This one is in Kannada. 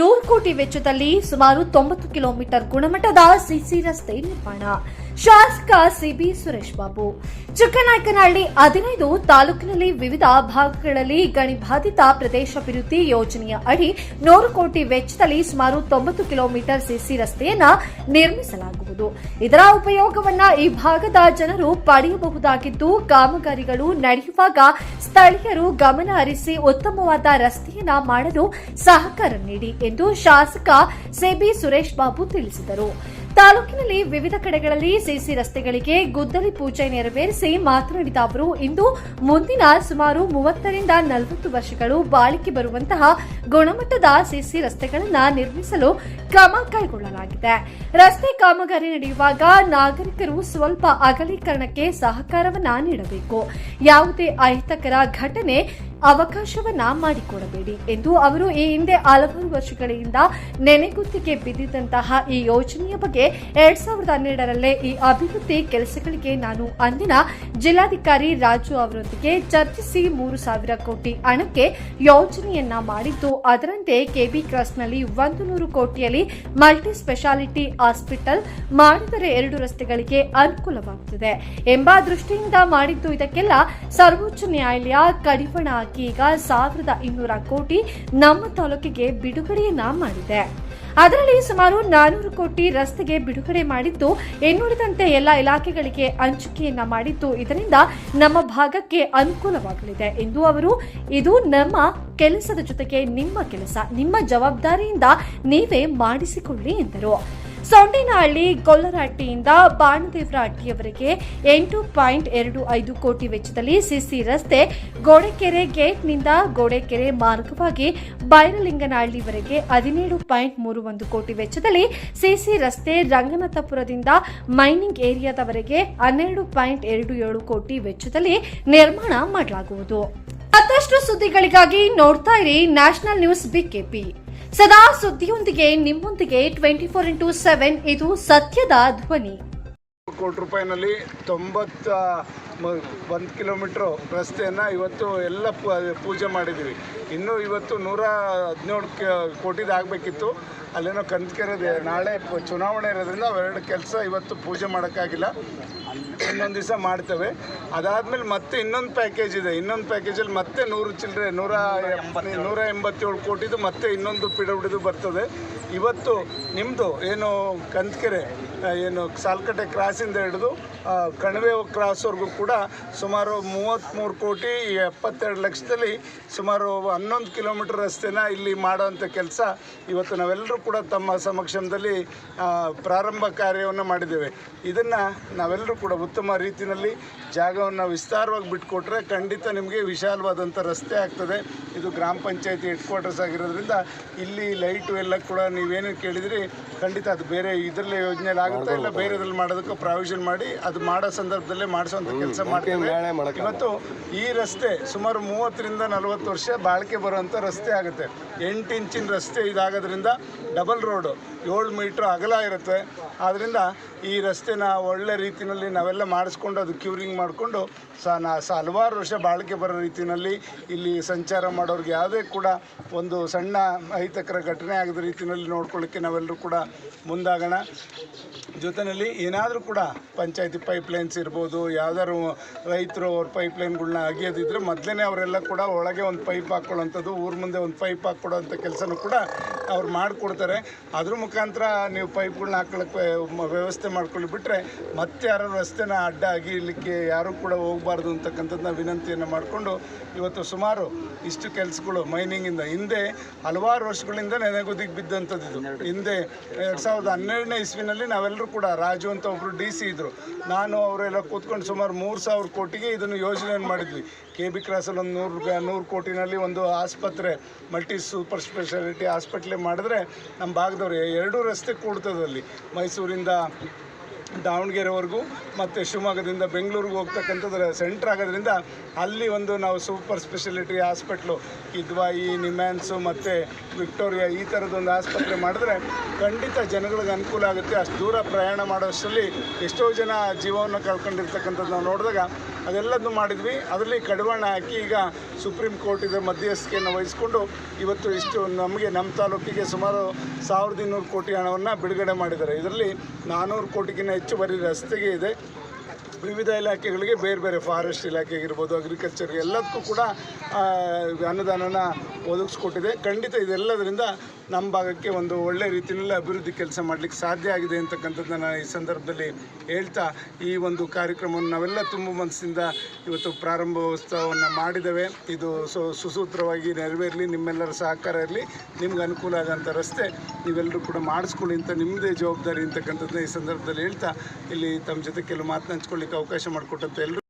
ನೂರು ಕೋಟಿ ವೆಚ್ಚದಲ್ಲಿ ಸುಮಾರು ತೊಂಬತ್ತು ಕಿಲೋಮೀಟರ್ ಗುಣಮಟ್ಟದ ಸಿಸಿ ರಸ್ತೆ ನಿರ್ಮಾಣ. ಶಾಸಕ ಸಿಬಿ ಸುರೇಶ್ ಬಾಬು. ಚಿಕ್ಕನಾಯಕನಹಳ್ಳಿ ಹದಿನೈದು ತಾಲೂಕಿನಲ್ಲಿ ವಿವಿಧ ಭಾಗಗಳಲ್ಲಿ ಗಣಿಬಾಧಿತ ಪ್ರದೇಶ ಅಭಿವೃದ್ಧಿ ಯೋಜನೆಯ ಅಡಿ ನೂರು ಕೋಟಿ ವೆಚ್ಚದಲ್ಲಿ ಸುಮಾರು ತೊಂಬತ್ತು ಕಿಲೋಮೀಟರ್ ಸಿಸಿ ರಸ್ತೆಯನ್ನ ನಿರ್ಮಿಸಲಾಗುವುದು. ಇದರ ಉಪಯೋಗವನ್ನ ಈ ಭಾಗದ ಜನರು ಪಡೆಯಬಹುದಾಗಿದ್ದು, ಕಾಮಗಾರಿಗಳು ನಡೆಯುವಾಗ ಸ್ಥಳೀಯರು ಗಮನ ಹರಿಸಿ ಉತ್ತಮವಾದ ರಸ್ತೆಯನ್ನ ಮಾಡಲು ಸಹಕಾರ ನೀಡಿ ಎಂದು ಶಾಸಕ ಸಿಬಿ ಸುರೇಶ್ ಬಾಬು ತಿಳಿಸಿದರು. ತಾಲೂಕಿನಲ್ಲಿ ವಿವಿಧ ಕಡೆಗಳಲ್ಲಿ ಸಿಸಿ ರಸ್ತೆಗಳಿಗೆ ಗುದ್ದಲಿ ಪೂಜೆ ನೆರವೇರಿಸಿ ಮಾತನಾಡಿದ ಅವರು, ಇಂದು ಮುಂದಿನ ಸುಮಾರು ಮೂವತ್ತರಿಂದ ನಲವತ್ತು ವರ್ಷಗಳು ಬಾಳಿಕೆ ಬರುವಂತಹ ಗುಣಮಟ್ಟದ ಸಿಸಿ ರಸ್ತೆಗಳನ್ನು ನಿರ್ಮಿಸಲು ಕ್ರಮ ಕೈಗೊಳ್ಳಲಾಗಿದೆ. ರಸ್ತೆ ಕಾಮಗಾರಿ ನಡೆಯುವಾಗ ನಾಗರಿಕರು ಸ್ವಲ್ಪ ಅಗಲೀಕರಣಕ್ಕೆ ಸಹಕಾರವನ್ನ ನೀಡಬೇಕು. ಯಾವುದೇ ಅಹಿತಕರ ಘಟನೆ ಅವಕಾಶವನ್ನ ಮಾಡಿಕೊಡಬೇಡಿ ಎಂದು ಅವರು ಈ ಹಿಂದೆ ಹಲವಾರು ವರ್ಷಗಳಿಂದ ನೆನೆಗುತ್ತಿಗೆ ಬಿದ್ದಿದ್ದಂತಹ ಈ ಯೋಜನೆಯ ಬಗ್ಗೆ ಎರಡ್ ಸಾವಿರದ ಹನ್ನೆರಡರಲ್ಲೇ ಈ ಅಭಿವೃದ್ಧಿ ಕೆಲಸಗಳಿಗೆ ನಾನು ಅಂದಿನ ಜಿಲ್ಲಾಧಿಕಾರಿ ರಾಜು ಅವರೊಂದಿಗೆ ಚರ್ಚಿಸಿ ಮೂರು ಸಾವಿರ ಕೋಟಿ ಹಣಕ್ಕೆ ಯೋಜನೆಯನ್ನ ಮಾಡಿದ್ದು, ಅದರಂತೆ ಕೆಬಿ ಕ್ರಾಸ್ನಲ್ಲಿ ಒಂದು ನೂರು ಕೋಟಿಯಲ್ಲಿ ಮಲ್ಟಿ ಸ್ಪೆಷಾಲಿಟಿ ಹಾಸ್ಪಿಟಲ್ ಮಾಡಿದರೆ ಎರಡು ರಸ್ತೆಗಳಿಗೆ ಅನುಕೂಲವಾಗುತ್ತದೆ ಎಂಬ ದೃಷ್ಟಿಯಿಂದ ಮಾಡಿದ್ದು ಇದಕ್ಕೆಲ್ಲ ಸರ್ವೋಚ್ಚ ನ್ಯಾಯಾಲಯ ಕಡಿವಾಣ ಈಗ ಸಾವಿರದ ಇನ್ನೂರ ಕೋಟಿ ನಮ್ಮ ತಾಲೂಕಿಗೆ ಬಿಡುಗಡೆಯನ್ನ ಮಾಡಿದೆ. ಅದರಲ್ಲಿ ಸುಮಾರು ನಾನೂರು ಕೋಟಿ ರಸ್ತೆಗೆ ಬಿಡುಗಡೆ ಮಾಡಿದ್ದು, ಇನ್ನುಳಿದಂತೆ ಎಲ್ಲ ಇಲಾಖೆಗಳಿಗೆ ಹಂಚಿಕೆಯನ್ನ ಮಾಡಿದ್ದು ಇದರಿಂದ ನಮ್ಮ ಭಾಗಕ್ಕೆ ಅನುಕೂಲವಾಗಲಿದೆ ಎಂದು ಅವರು, ಇದು ನಮ್ಮ ಕೆಲಸದ ಜೊತೆಗೆ ನಿಮ್ಮ ಕೆಲಸ, ನಿಮ್ಮ ಜವಾಬ್ದಾರಿಯಿಂದ ನೀವೇ ಮಾಡಿಸಿಕೊಳ್ಳಿ ಎಂದರು. ಸೊಂಡೇನಹಳ್ಳಿ ಗೊಲ್ಲರಹಟ್ಟಿಯಿಂದ ಬಾಣದೇವರಹಟ್ಟಿಯವರೆಗೆ ಎಂಟು ಪಾಯಿಂಟ್ ಎರಡು ಐದು ಕೋಟಿ ವೆಚ್ಚದಲ್ಲಿ ಸಿಸಿ ರಸ್ತೆ ಗೋಡೆಕೆರೆ ಗೇಟ್ನಿಂದ ಗೋಡೆಕೆರೆ ಮಾರ್ಗವಾಗಿ ಬೈರಲಿಂಗನಹಳ್ಳಿವರೆಗೆ ಹದಿನೇಳು ಪಾಯಿಂಟ್ ಮೂರು ಒಂದು ಕೋಟಿ ವೆಚ್ಚದಲ್ಲಿ ಸಿಸಿ ರಸ್ತೆ ರಂಗನಾಥಪುರದಿಂದ ಮೈನಿಂಗ್ ಏರಿಯಾದವರೆಗೆ ಹನ್ನೆರಡು ಪಾಯಿಂಟ್ ಎರಡು ಏಳು ಕೋಟಿ ವೆಚ್ಚದಲ್ಲಿ ನಿರ್ಮಾಣ ಮಾಡಲಾಗುವುದು. ಮತ್ತಷ್ಟು ಸುದ್ದಿಗಳಿಗಾಗಿ ನೋಡ್ತಾ ಇರಿ ನ್ಯಾಷನಲ್ ನ್ಯೂಸ್ ಬಿಕೆಪಿ ಸದಾ ಸುದ್ದಿಯೊಂದಿಗೆ ನಿಮ್ಮೊಂದಿಗೆ ಟ್ವೆಂಟಿ ಫೋರ್ ಇಂಟು ಸೆವೆನ್ ಇದು ಸತ್ಯದ ಧ್ವನಿ. ಕೋಟಿ ರೂಪಾಯಿನಲ್ಲಿ ತೊಂಬತ್ತ ಒಂದು ಕಿಲೋಮೀಟ್ರು ರಸ್ತೆಯನ್ನು ಇವತ್ತು ಎಲ್ಲ ಪೂಜೆ ಮಾಡಿದ್ದೀವಿ ಇನ್ನೂ ಇವತ್ತು ನೂರ ಹದಿನೇಳು ಕೋಟಿದು ಆಗಬೇಕಿತ್ತು. ಅಲ್ಲೇನೋ ಕಂದ್ಕೆರೆದೆ ನಾಳೆ ಚುನಾವಣೆ ಇರೋದ್ರಿಂದ ಅವೆರಡು ಕೆಲಸ ಇವತ್ತು ಪೂಜೆ ಮಾಡೋಕ್ಕಾಗಿಲ್ಲ. ಇನ್ನೊಂದು ದಿವಸ ಮಾಡ್ತೇವೆ. ಅದಾದಮೇಲೆ ಮತ್ತೆ ಇನ್ನೊಂದು ಪ್ಯಾಕೇಜ್ ಇದೆ. ಇನ್ನೊಂದು ಪ್ಯಾಕೇಜಲ್ಲಿ ಮತ್ತೆ ನೂರು ಚಿಲ್ಲರೆ ನೂರ ನೂರ ಎಂಬತ್ತೇಳು ಕೋಟಿದು ಮತ್ತೆ ಇನ್ನೊಂದು ಪಿಡಬಿಡಿದು ಬರ್ತದೆ. ಇವತ್ತು ನಿಮ್ಮದು ಏನು ಕಂದ್ಕೆರೆ ಏನು ಸಾಲ್ಕಟ್ಟೆ ಕ್ರಾಸಿಂದ ಹಿಡಿದು ಕಣಿವೆ ಕ್ರಾಸ್ವರೆಗೂ ಕೂಡ ಸುಮಾರು ಮೂವತ್ತ್ಮೂರು ಕೋಟಿ ಎಪ್ಪತ್ತೆರಡು ಲಕ್ಷದಲ್ಲಿ ಸುಮಾರು ಹನ್ನೊಂದು ಕಿಲೋಮೀಟರ್ ರಸ್ತೆನ ಇಲ್ಲಿ ಮಾಡೋವಂಥ ಕೆಲಸ ಇವತ್ತು ನಾವೆಲ್ಲರೂ ಕೂಡ ತಮ್ಮ ಸಮಕ್ಷಮದಲ್ಲಿ ಪ್ರಾರಂಭ ಕಾರ್ಯವನ್ನು ಮಾಡಿದ್ದೇವೆ. ಇದನ್ನು ನಾವೆಲ್ಲರೂ ಕೂಡ ಉತ್ತಮ ರೀತಿಯಲ್ಲಿ ಜಾಗವನ್ನು ವಿಸ್ತಾರವಾಗಿ ಬಿಟ್ಕೊಟ್ರೆ ಖಂಡಿತ ನಿಮಗೆ ವಿಶಾಲವಾದಂಥ ರಸ್ತೆ ಆಗ್ತದೆ. ಇದು ಗ್ರಾಮ ಪಂಚಾಯತಿ ಹೆಡ್ ಕ್ವಾರ್ಟರ್ಸ್ ಆಗಿರೋದ್ರಿಂದ ಇಲ್ಲಿ ಲೈಟು ಎಲ್ಲ ಕೂಡ ನೀವೇನು ಕೇಳಿದ್ರಿ ಖಂಡಿತ ಅದು ಬೇರೆ ಇದರಲ್ಲೇ ಯೋಜನೆಯಲ್ಲಿ ಆಗುತ್ತೆ ಇಲ್ಲ ಬೇರೆದ್ರಲ್ಲಿ ಮಾಡೋದಕ್ಕೆ ಪ್ರಾವಿಷನ್ ಮಾಡಿ ಅದು ಮಾಡೋ ಸಂದರ್ಭದಲ್ಲೇ ಮಾಡಿಸೋಂಥ ಕೆಲಸ ಮಾಡ್ತೇವೆ ಮತ್ತು ಈ ರಸ್ತೆ ಸುಮಾರು ಮೂವತ್ತರಿಂದ ನಲವತ್ತು ವರ್ಷ ಬಾಳಿಕೆ ಬರುವಂಥ ರಸ್ತೆ ಆಗುತ್ತೆ. ಎಂಟು ಇಂಚಿನ ರಸ್ತೆ ಇದಾಗೋದ್ರಿಂದ ಡಬಲ್ ರೋಡು ಏಳು ಮೀಟ್ರ್ ಅಗಲ ಇರುತ್ತೆ. ಆದ್ದರಿಂದ ಈ ರಸ್ತೆನ ಒಳ್ಳೆ ರೀತಿಯಲ್ಲಿ ನಾವೆಲ್ಲ ಮಾಡಿಸ್ಕೊಂಡು ಅದು ಕ್ಯೂರಿಂಗ್ ಮಾಡಿಕೊಂಡು ಸ ನಾ ಸ ಹಲವಾರು ವರ್ಷ ಬಾಳಿಕೆ ಬರೋ ರೀತಿಯಲ್ಲಿ ಇಲ್ಲಿ ಸಂಚಾರ ಮಾಡೋರಿಗೆ ಯಾವುದೇ ಕೂಡ ಒಂದು ಸಣ್ಣ ಅಹಿತಕರ ಘಟನೆ ಆಗದ ರೀತಿಯಲ್ಲಿ ನೋಡ್ಕೊಳ್ಳೋಕ್ಕೆ ನಾವೆಲ್ಲರೂ ಕೂಡ ಮುಂದಾಗೋಣ. ಜೊತೆಯಲ್ಲಿ ಏನಾದರೂ ಕೂಡ ಪಂಚಾಯತಿ ಪೈಪ್ಲೈನ್ಸ್ ಇರ್ಬೋದು ಯಾವ್ದಾದ್ರು ರೈತರು ಅವ್ರ ಪೈಪ್ಲೈನ್ಗಳ್ನ ಅಗಿಯೋದಿದ್ರೆ ಮೊದಲೇ ಅವರೆಲ್ಲ ಕೂಡ ಒಳಗೆ ಒಂದು ಪೈಪ್ ಹಾಕ್ಕೊಳ್ಳೋಂಥದ್ದು ಊರ ಮುಂದೆ ಒಂದು ಪೈಪ್ ಹಾಕ್ಕೊಡೋಂಥ ಕೆಲಸನೂ ಕೂಡ ಅವ್ರು ಮಾಡಿಕೊಡ್ತಾರೆ. ಅದ್ರ ಮುಖಾಂತರ ನೀವು ಪೈಪ್ಗಳನ್ನ ಹಾಕೊಳ್ಳೋಕ್ಕೆ ವ್ಯವಸ್ಥೆ ಮಾಡ್ಕೊಳ್ಳಿ ಬಿಟ್ಟರೆ ಮತ್ತೆ ಯಾರು ರಸ್ತೆನ ಅಡ್ಡ ಅಗಿಲಿಕ್ಕೆ ಯಾರೂ ಕೂಡ ಹೋಗಬಾರ್ದು ಅಂತಕ್ಕಂಥದ್ದನ್ನ ವಿನಂತಿಯನ್ನು ಮಾಡಿಕೊಂಡು ಇವತ್ತು ಸುಮಾರು ಇಷ್ಟು ಕೆಲಸಗಳು ಮೈನಿಂಗಿಂದ ಹಿಂದೆ ಹಲವಾರು ವರ್ಷಗಳಿಂದ ನೆನೆಗುದಿಗೆ ಬಿದ್ದಂಥದ್ದು ಹಿಂದೆ ಎರಡು ಸಾವಿರದ ಹನ್ನೆರಡನೇ ಇಸ್ವಿನಲ್ಲಿ ನಾವೆಲ್ಲರೂ ಕೂಡ ರಾಜು ಅಂತ ಒಬ್ಬರು ಡಿ ಸಿ ಇದ್ದರು ನಾನು ಅವರೆಲ್ಲ ಕೂತ್ಕೊಂಡು ಸುಮಾರು ಮೂರು ಸಾವಿರ ಕೋಟಿಗೆ ಇದನ್ನು ಯೋಜನೆಯನ್ನು ಮಾಡಿದ್ವಿ. ಕೆ ಬಿ ಕ್ರಾಸಲ್ಲಿ ಒಂದು ನೂರು ರೂಪಾಯಿ, ನೂರು ಕೋಟಿನಲ್ಲಿ ಒಂದು ಆಸ್ಪತ್ರೆ ಮಲ್ಟಿ ಸೂಪರ್ ಸ್ಪೆಷಾಲಿಟಿ ಹಾಸ್ಪಿಟ್ಲೆ ಮಾಡಿದ್ರೆ ನಮ್ಮ ಭಾಗದವ್ರು ಎರಡೂ ರಸ್ತೆ ಕೂಡ್ತದಲ್ಲಿ ಮೈಸೂರಿಂದ ದಾವಣಗೆರೆವರೆಗೂ ಮತ್ತು ಶಿವಮೊಗ್ಗದಿಂದ ಬೆಂಗಳೂರಿಗೆ ಹೋಗ್ತಕ್ಕಂಥದ್ರ ಸೆಂಟ್ರ್ ಆಗೋದ್ರಿಂದ ಅಲ್ಲಿ ಒಂದು ನಾವು super speciality hospital Kidwai NIMHANS ಮತ್ತು ವಿಕ್ಟೋರಿಯಾ ಈ ಥರದೊಂದು ಆಸ್ಪತ್ರೆ ಮಾಡಿದ್ರೆ ಖಂಡಿತ ಜನಗಳಿಗೆ ಅನುಕೂಲ ಆಗುತ್ತೆ. ಅಷ್ಟು ದೂರ ಪ್ರಯಾಣ ಮಾಡೋಷ್ಟರಲ್ಲಿ ಎಷ್ಟೋ ಜನ ಜೀವವನ್ನು ಕಳ್ಕೊಂಡಿರ್ತಕ್ಕಂಥದ್ದು ನಾವು ನೋಡಿದಾಗ ಅದೆಲ್ಲದನ್ನು ಮಾಡಿದ್ವಿ. ಅದರಲ್ಲಿ ಕಡಿವಾಣ ಹಾಕಿ ಈಗ ಸುಪ್ರೀಂ ಕೋರ್ಟ್ ಇದರ ಮಧ್ಯಸ್ಥಿಕೆಯನ್ನು ವಹಿಸಿಕೊಂಡು ಇವತ್ತು ಇಷ್ಟು ನಮಗೆ ನಮ್ಮ ತಾಲೂಕಿಗೆ ಸುಮಾರು ಸಾವಿರದ ಇನ್ನೂರು ಕೋಟಿ ಹಣವನ್ನು ಬಿಡುಗಡೆ ಮಾಡಿದ್ದಾರೆ. ಇದರಲ್ಲಿ ನಾನ್ನೂರು ಕೋಟಿಗಿಂತ ಹೆಚ್ಚು ಬರೀ ರಸ್ತೆಗೆ ಇದೆ. ವಿವಿಧ ಇಲಾಖೆಗಳಿಗೆ ಬೇರೆ ಬೇರೆ ಫಾರೆಸ್ಟ್ ಇಲಾಖೆಗಿರ್ಬೋದು ಅಗ್ರಿಕಲ್ಚರ್ಗೆ ಎಲ್ಲದಕ್ಕೂ ಕೂಡ ಅನುದಾನನ ಒದಗಿಸ್ಕೊಟ್ಟಿದೆ. ಖಂಡಿತ ಇದೆಲ್ಲದರಿಂದ ನಮ್ಮ ಭಾಗಕ್ಕೆ ಒಂದು ಒಳ್ಳೆ ರೀತಿಯಲ್ಲಿ ಅಭಿವೃದ್ಧಿ ಕೆಲಸ ಮಾಡಲಿಕ್ಕೆ ಸಾಧ್ಯ ಆಗಿದೆ ಅಂತಕ್ಕಂಥದ್ದನ್ನು ಈ ಸಂದರ್ಭದಲ್ಲಿ ಹೇಳ್ತಾ ಈ ಒಂದು ಕಾರ್ಯಕ್ರಮವನ್ನು ನಾವೆಲ್ಲ ತುಂಬ ಮನಸ್ಸಿಂದ ಇವತ್ತು ಪ್ರಾರಂಭೋತ್ಸವವನ್ನು ಮಾಡಿದ್ದೇವೆ. ಇದು ಸುಸೂತ್ರವಾಗಿ ನೆರವೇರಲಿ, ನಿಮ್ಮೆಲ್ಲರ ಸಹಕಾರ ಇರಲಿ, ನಿಮ್ಗೆ ಅನುಕೂಲ ಆಗೋಂಥ ರಸ್ತೆ ನೀವೆಲ್ಲರೂ ಕೂಡ ಮಾಡಿಸ್ಕೊಳ್ಳಿ ಅಂತ ನಿಮ್ಮದೇ ಜವಾಬ್ದಾರಿ ಅಂತಕ್ಕಂಥದ್ದನ್ನ ಈ ಸಂದರ್ಭದಲ್ಲಿ ಹೇಳ್ತಾ ಇಲ್ಲಿ ತಮ್ಮ ಜೊತೆ ಕೆಲವು ಮಾತನ್ನ ಹಂಚ್ಕೊಳ್ಳಿಕ್ಕೆ ಅವಕಾಶ ಮಾಡಿಕೊಟ್ಟಂತ ಎಲ್ಲರೂ